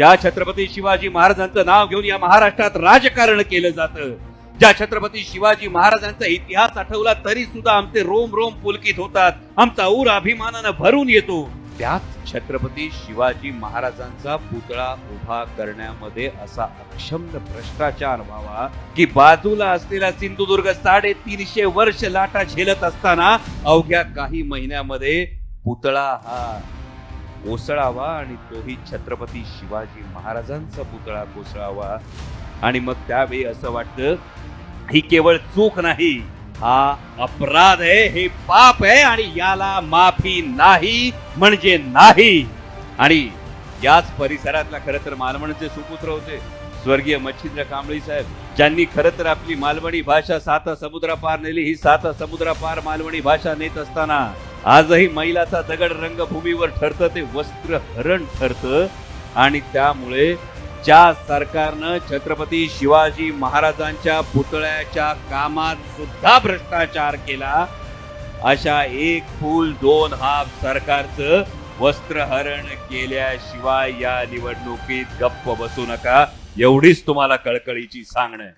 ज्या छत्रपती शिवाजी महाराजांचं नाव घेऊन या महाराष्ट्रात राजकारण केलं जातं ज्या छत्रपती शिवाजी महाराजांचा इतिहास आठवला तरी सुद्धा आमचे रोम रोम पुलकित होतात आमचा ऊर अभिमानानं भरून येतो. त्याच छत्रपती शिवाजी महाराजांचा पुतळा उभा करण्यामध्ये असा अक्षम्य भ्रष्टाचार व्हावा की बाजूला असलेला सिंधुदुर्ग साडेतीनशे वर्ष लाटा झेलत असताना अवघ्या काही महिन्यामध्ये पुतळा हा कोसळावा आणि तोही छत्रपती शिवाजी महाराजांचा पुतळा कोसळावा. आणि मग त्यावेळी असं वाटतं ही केवळ चूक नाही हा अपराध आहे हे पाप आहे आणि याला माफी नाही म्हणजे नाही. आणि याच परिसरातला खरं तर मालवणचे सुपुत्र होते स्वर्गीय मच्छिंद्र कांबळी साहेब ज्यांनी खरं तर आपली मालवणी भाषा साता समुद्रापार नेली ही साता समुद्रापार मालवणी भाषा नेत असताना आजही मैलाचा दगड रंगभूमीवर ठरतं ते वस्त्र हरण ठरतं आणि त्यामुळे ज्या सरकारनं छत्रपती शिवाजी महाराजांच्या पुतळ्याच्या कामात सुद्धा भ्रष्टाचार केला अशा एक फूल दोन हाफ सरकारचं वस्त्रहरण केल्याशिवाय या निवडणुकीत गप्प बसू नका एवढीच तुम्हाला कळकळीची सांगणं आहे.